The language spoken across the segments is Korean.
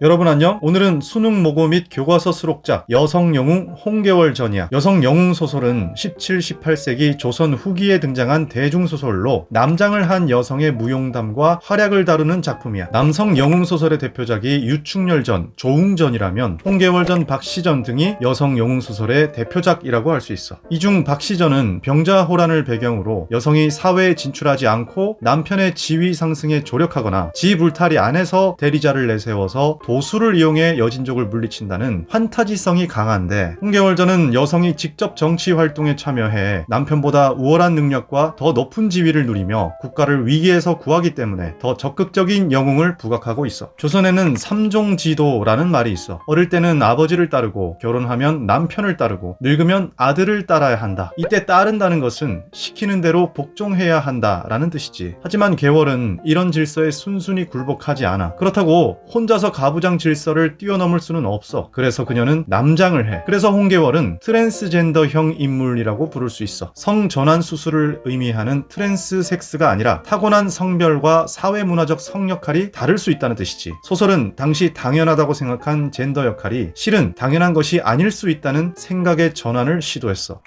여러분 안녕? 오늘은 수능 모고 및 교과서 수록작 여성 영웅 홍계월 전이야. 여성 영웅 소설은 17, 18세기 조선 후기에 등장한 대중 소설로 남장을 한 여성의 무용담과 활약을 다루는 작품이야. 남성 영웅 소설의 대표작이 유충렬전, 조웅전이라면 홍계월전, 박시전 등이 여성 영웅 소설의 대표작이라고 할 수 있어. 이 중 박시전은 병자 호란을 배경으로 여성이 사회에 진출하지 않고 남편의 지위 상승에 조력하거나 지 불탈이 안에서 대리자를 내세워서 도수를 이용해 여진족을 물리친다는 환타지성이 강한데 홍계월전은 여성이 직접 정치 활동에 참여해 남편보다 우월한 능력과 더 높은 지위를 누리며 국가를 위기에서 구하기 때문에 더 적극적인 영웅을 부각하고 있어. 조선에는 삼종지도라는 말이 있어. 어릴 때는 아버지를 따르고 결혼하면 남편을 따르고 늙으면 아들을 따라야 한다. 이때 따른다는 것은 시키는 대로 복종해야 한다라는 뜻이지. 하지만 계월은 이런 질서에 순순히 굴복하지 않아. 그렇다고 혼자서 가부 가부장 질서를 뛰어넘을 수는 없어. 그래서 그녀는 남장을 해. 그래서 홍계월은 트랜스젠더형 인물이라고 부를 수 있어. 성전환 수술을 의미하는 트랜스 섹스가 아니라 타고난 성별과 사회문화적 성 역할이 다를 수 있다는 뜻이지. 소설은 당시 당연하다고 생각한 젠더 역할이 실은 당연한 것이 아닐 수 있다는 생각의 전환을 시도했어.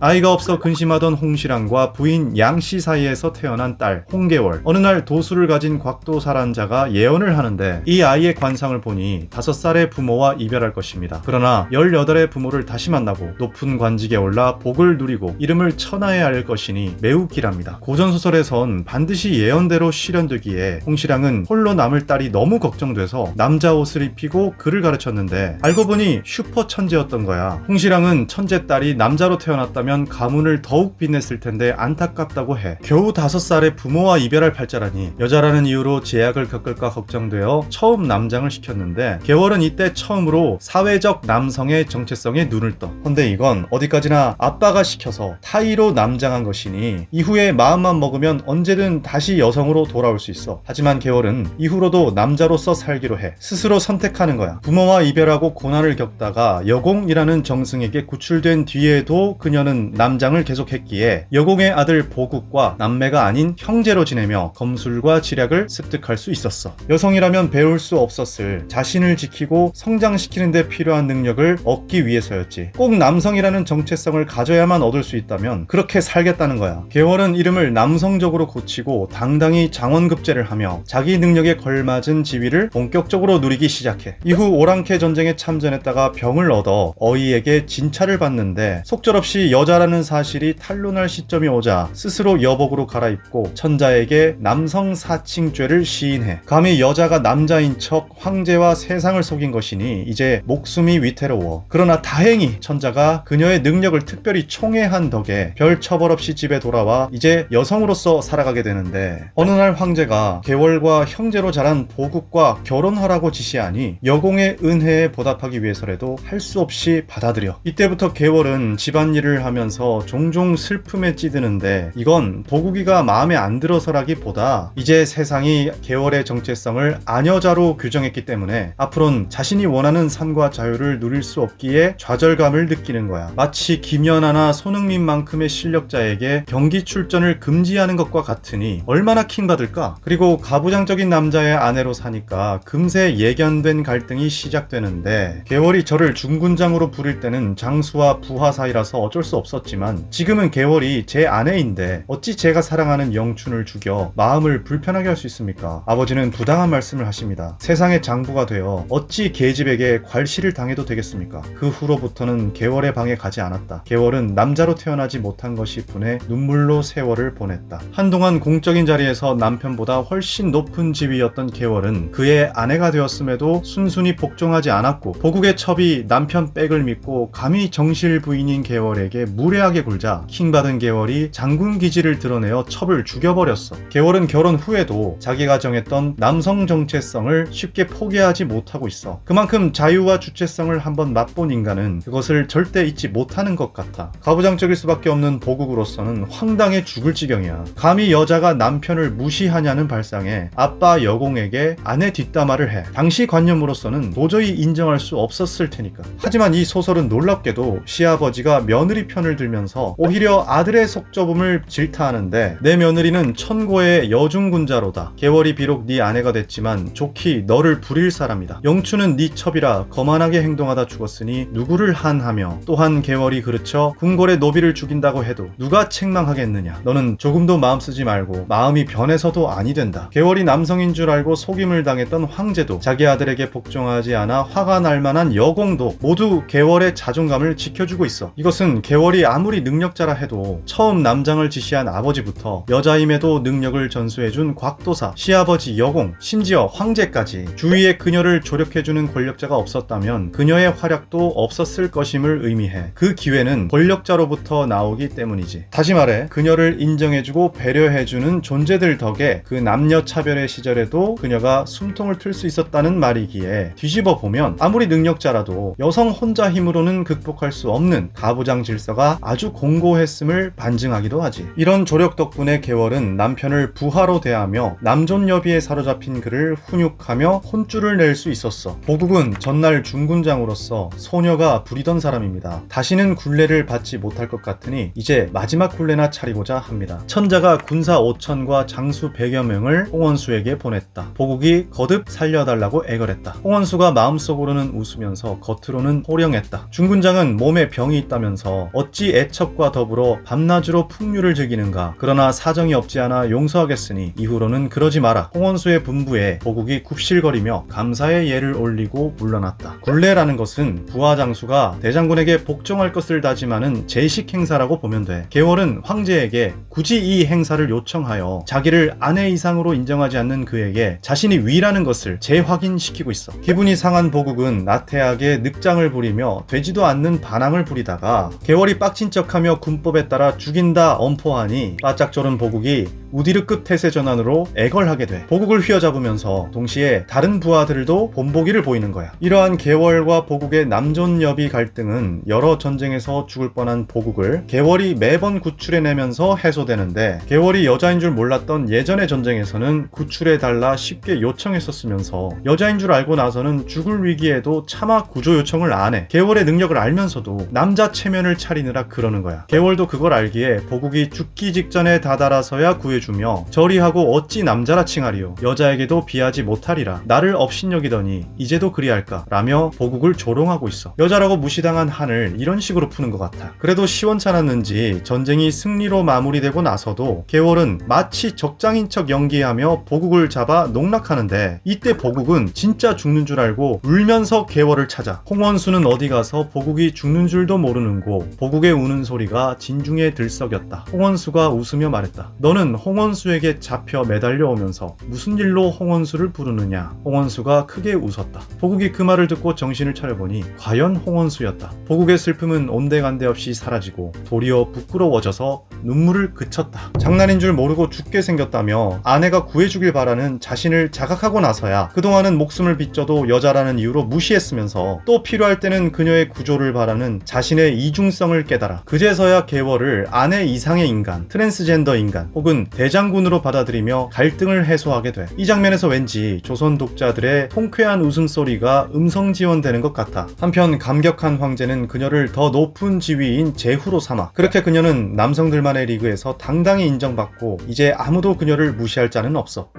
아이가 없어 근심하던 홍시랑과 부인 양씨 사이에서 태어난 딸 홍계월. 어느 날 도수를 가진 곽도사란 자가 예언을 하는데 이 아이의 관상을 보니 다섯 살의 부모와 이별할 것입니다. 그러나 18의 부모를 다시 만나고 높은 관직에 올라 복을 누리고 이름을 천하에 알 것이니 매우 길합니다. 고전소설에선 반드시 예언대로 실현되기에 홍시랑은 홀로 남을 딸이 너무 걱정돼서 남자 옷을 입히고 글을 가르쳤는데 알고 보니 슈퍼 천재였던 거야. 홍시랑은 천재 딸이 남자로 태어났다면 있었다면 가문을 더욱 빛냈을 텐데 안타깝다고 해. 겨우 다섯 살에 부모와 이별할 팔자라니 여자라는 이유로 제약을 겪을까 걱정되어 처음 남장을 시켰는데 개월은 이때 처음으로 사회적 남성의 정체성에 눈을 떠. 근데 이건 어디까지나 아빠가 시켜서 타이로 남장한 것이니 이후에 마음만 먹으면 언제든 다시 여성으로 돌아올 수 있어. 하지만 개월은 이후로도 남자로서 살기로 해. 스스로 선택하는 거야. 부모와 이별하고 고난을 겪다가 여공이라는 정승에게 구출된 뒤에도 그녀는 남장을 계속했기에 여공의 아들 보국과 남매가 아닌 형제로 지내며 검술과 지략을 습득할 수 있었어. 여성이라면 배울 수 없었을 자신을 지키고 성장시키는 데 필요한 능력을 얻기 위해서였지. 꼭 남성이라는 정체성을 가져야만 얻을 수 있다면 그렇게 살겠다는 거야. 개월은 이름을 남성적으로 고치고 당당히 장원급제를 하며 자기 능력에 걸맞은 지위를 본격적으로 누리기 시작해. 이후 오랑캐 전쟁에 참전했다가 병을 얻어 어이에게 진찰을 받는데 속절없이 여 여자라는 사실이 탄로날 시점이 오자 스스로 여복으로 갈아입고 천자에게 남성 사칭죄를 시인해 감히 여자가 남자인 척 황제와 세상을 속인 것이니 이제 목숨이 위태로워. 그러나 다행히 천자가 그녀의 능력을 특별히 총애한 덕에 별 처벌 없이 집에 돌아와 이제 여성으로서 살아가게 되는데 어느 날 황제가 개월과 형제로 자란 보국과 결혼하라고 지시하니 여공의 은혜에 보답하기 위해서라도 할 수 없이 받아들여. 이때부터 개월은 집안일을 하며 하면서 종종 슬픔에 찌드는데 이건 보국이가 마음에 안 들어서라기보다 이제 세상이 개월의 정체성을 아녀자로 규정했기 때문에 앞으론 자신이 원하는 삶과 자유를 누릴 수 없기에 좌절감을 느끼는 거야. 마치 김연아나 손흥민만큼의 실력자에게 경기 출전을 금지하는 것과 같으니 얼마나 킹받을까? 그리고 가부장적인 남자의 아내로 사니까 금세 예견된 갈등이 시작되는데 개월이 저를 중군장으로 부릴 때는 장수와 부하 사이라서 어쩔 수 없어 없었지만 지금은 개월이 제 아내인데 어찌 제가 사랑하는 영춘을 죽여 마음을 불편하게 할 수 있습니까? 아버지는 부당한 말씀을 하십니다. 세상의 장부가 되어 어찌 계집에게 괄시를 당해도 되겠습니까? 그 후로부터는 개월의 방에 가지 않았다. 개월은 남자로 태어나지 못한 것이 분해 눈물로 세월을 보냈다. 한동안 공적인 자리에서 남편보다 훨씬 높은 지위였던 개월은 그의 아내가 되었음에도 순순히 복종하지 않았고 보국의 첩이 남편 백을 믿고 감히 정실 부인인 개월에게 무례하게 굴자 킹받은 계월이 장군 기지를 드러내어 첩을 죽여버렸어. 계월은 결혼 후에도 자기가 정했던 남성 정체성을 쉽게 포기하지 못하고 있어. 그만큼 자유와 주체성을 한번 맛본 인간은 그것을 절대 잊지 못하는 것 같아. 가부장적일 수밖에 없는 보국으로서는 황당해 죽을 지경이야. 감히 여자가 남편을 무시하냐는 발상에 아빠 여공에게 아내 뒷담화를 해. 당시 관념으로서는 도저히 인정할 수 없었을 테니까. 하지만 이 소설은 놀랍게도 시아버지가 며느리 편 편을 들면서 오히려 아들의 속좁음을 질타하는데 내 며느리는 천고의 여중군자로다. 개월이 비록 네 아내가 됐지만 좋기 너를 부릴 사람이다. 영추는 네 첩이라 거만하게 행동하다 죽었으니 누구를 한하며 또한 개월이 그르쳐 궁궐의 노비를 죽인다고 해도 누가 책망하겠느냐. 너는 조금도 마음 쓰지 말고 마음이 변해서도 아니 된다. 개월이 남성인 줄 알고 속임을 당했던 황제도 자기 아들에게 복종하지 않아 화가 날 만한 여공도 모두 개월의 자존감을 지켜주고 있어. 이것은 개월이 아무리 능력자라 해도 처음 남장을 지시한 아버지부터 여자임에도 능력을 전수해준 곽도사, 시아버지 여공, 심지어 황제까지 주위에 그녀를 조력해주는 권력자가 없었다면 그녀의 활약도 없었을 것임을 의미해. 그 기회는 권력자로부터 나오기 때문이지. 다시 말해 그녀를 인정해주고 배려해주는 존재들 덕에 그 남녀 차별의 시절에도 그녀가 숨통을 틀 수 있었다는 말이기에 뒤집어 보면 아무리 능력자라도 여성 혼자 힘으로는 극복할 수 없는 가부장 질서가 아주 공고했음을 반증하기도 하지. 이런 조력 덕분에 개월은 남편을 부하로 대하며 남존여비에 사로잡힌 그를 훈육하며 혼줄을 낼 수 있었어. 보국은 전날 중군장으로서 소녀가 부리던 사람입니다. 다시는 굴레를 받지 못할 것 같으니 이제 마지막 굴레나 차리고자 합니다. 천자가 군사 5천과 장수 100여 명을 홍원수에게 보냈다. 보국이 거듭 살려달라고 애걸했다. 홍원수가 마음속으로는 웃으면서 겉으로는 호령했다. 중군장은 몸에 병이 있다면서 어찌 애첩과 더불어 밤낮으로 풍류를 즐기는가. 그러나 사정이 없지 않아 용서하겠으니 이후로는 그러지 마라. 홍원수의 분부에 보국이 굽실거리며 감사의 예를 올리고 물러났다. 굴레라는 것은 부하 장수가 대장군에게 복종할 것을 다짐하는 제식 행사라고 보면 돼. 개월은 황제에게 굳이 이 행사를 요청하여 자기를 아내 이상으로 인정하지 않는 그에게 자신이 위라는 것을 재확인시키고 있어. 기분이 상한 보국은 나태하게 늑장을 부리며 되지도 않는 반항을 부리다가 개월이 빡친 척하며 군법에 따라 죽인다 엄포하니 바짝 졸은 보국이 우디르급 태세 전환으로 애걸하게 돼. 보국을 휘어잡으면서 동시에 다른 부하들도 본보기를 보이는 거야. 이러한 개월과 보국의 남존여비 갈등은 여러 전쟁에서 죽을 뻔한 보국을 개월이 매번 구출해내면서 해소되는데 개월이 여자인 줄 몰랐던 예전의 전쟁에서는 구출해달라 쉽게 요청했었으면서 여자인 줄 알고 나서는 죽을 위기에도 차마 구조 요청을 안 해. 개월의 능력을 알면서도 남자 체면을 차리느라 그러는 거야. 개월도 그걸 알기에 보국이 죽기 직전에 다다라서야 구해 주며 저리하고 어찌 남자라 칭하리요. 여자에게도 비하지 못하리라. 나를 업신여기더니 이제도 그리할까? 라며 보국을 조롱하고 있어. 여자라고 무시당한 한을 이런 식으로 푸는 것 같아. 그래도 시원찮았는지 전쟁이 승리로 마무리되고 나서도 개월은 마치 적장인 척 연기하며 보국을 잡아 농락하는데 이때 보국은 진짜 죽는 줄 알고 울면서 개월을 찾아. 홍원수는 어디 가서 보국이 죽는 줄도 모르는 고 보국의 우는 소리가 진중에 들썩였다. 홍원수가 웃으며 말했다. 너는 홍원수에게 잡혀 매달려 오면서 무슨 일로 홍원수를 부르느냐? 홍원수가 크게 웃었다. 보국이 그 말을 듣고 정신을 차려보니 과연 홍원수였다. 보국의 슬픔은 온데간데 없이 사라지고 도리어 부끄러워져서 눈물을 그쳤다. 장난인 줄 모르고 죽게 생겼다며 아내가 구해주길 바라는 자신을 자각하고 나서야 그동안은 목숨을 빚져도 여자라는 이유로 무시했으면서 또 필요할 때는 그녀의 구조를 바라는 자신의 이중성을 깨달아 그제서야 개월을 아내 이상의 인간, 트랜스젠더 인간 혹은 대장군으로 받아들이며 갈등을 해소하게 돼. 이 장면에서 왠지 조선 독자들의 통쾌한 웃음소리가 음성 지원되는 것 같아. 한편 감격한 황제는 그녀를 더 높은 지위인 제후로 삼아. 그렇게 그녀는 남성들만의 리그에서 당당히 인정받고 이제 아무도 그녀를 무시할 자는 없어.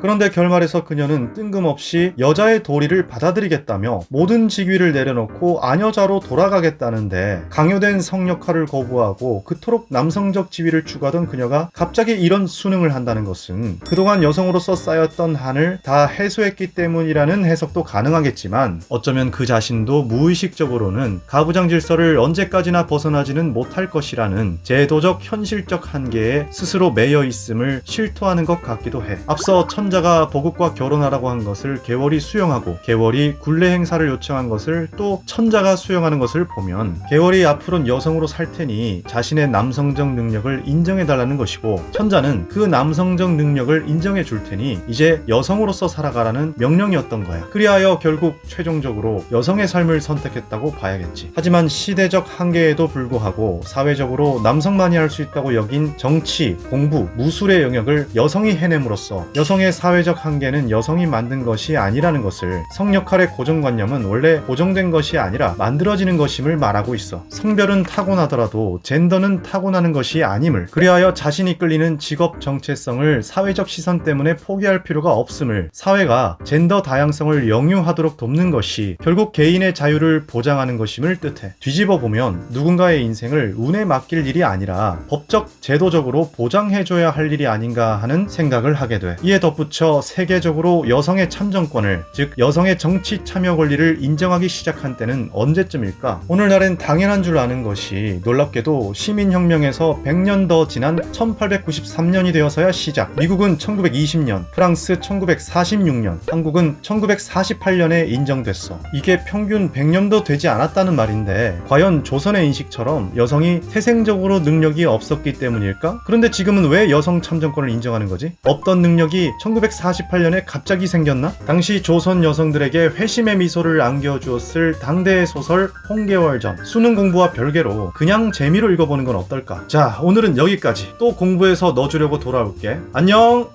그런데 결말에서 그녀는 뜬금없이 여자의 도리를 받아들이겠다며 모든 직위를 내려놓고 아녀자로 돌아가겠다는데 강요된 성역할을 거부하고 그토록 남성적 지위를 추구하던 그녀가 갑자기 이런 수능을 한다는 것은 그동안 여성으로서 쌓였던 한을 다 해소했기 때문이라는 해석도 가능하겠지만 어쩌면 그 자신도 무의식적으로는 가부장 질서를 언제까지나 벗어나지는 못할 것이라는 제도적 현실적 한계에 스스로 매여 있음을 실토하는 것 같기도 해. 앞서 천 천자가 보국과 결혼하라고 한 것을 개월이 수용하고 개월이 굴레 행사를 요청한 것을 또 천자가 수용하는 것을 보면 개월이 앞으로는 여성으로 살 테니 자신의 남성적 능력을 인정해 달라는 것이고 천자는 그 남성적 능력을 인정해 줄 테니 이제 여성으로서 살아가라는 명령이었던 거야. 그리하여 결국 최종적으로 여성의 삶을 선택했다고 봐야겠지. 하지만 시대적 한계에도 불구하고 사회적으로 남성만이 할 수 있다고 여긴 정치, 공부, 무술의 영역을 여성이 해냄으로써 여성의 사회적 한계는 여성이 만든 것이 아니라는 것을 성 역할의 고정관념은 원래 고정된 것이 아니라 만들어지는 것임을 말하고 있어. 성별은 타고나더라도 젠더는 타고나는 것이 아님을. 그리하여 자신이 끌리는 직업 정체성을 사회적 시선 때문에 포기할 필요가 없음을 사회가 젠더 다양성을 영유하도록 돕는 것이 결국 개인의 자유를 보장하는 것임을 뜻해. 뒤집어 보면 누군가의 인생을 운에 맡길 일이 아니라 법적 제도적으로 보장해줘야 할 일이 아닌가 하는 생각을 하게 돼. 이에 덧붙여 세계적으로 여성의 참정권을 즉 여성의 정치 참여 권리를 인정하기 시작한 때는 언제쯤일까? 오늘날엔 당연한 줄 아는 것이 놀랍게도 시민혁명에서 100년 더 지난 1893년이 되어서야 시작. 미국은 1920년, 프랑스 1946년, 한국은 1948년에 인정됐어. 이게 평균 100년도 되지 않았다는 말인데 과연 조선의 인식처럼 여성이 태생적으로 능력이 없었기 때문일까? 그런데 지금은 왜 여성 참정권을 인정하는 거지? 없던 능력이 1948년에 갑자기 생겼나? 당시 조선 여성들에게 회심의 미소를 안겨주었을 당대의 소설 홍계월전 수능 공부와 별개로 그냥 재미로 읽어보는 건 어떨까? 자 오늘은 여기까지 또 공부해서 넣어주려고 돌아올게 안녕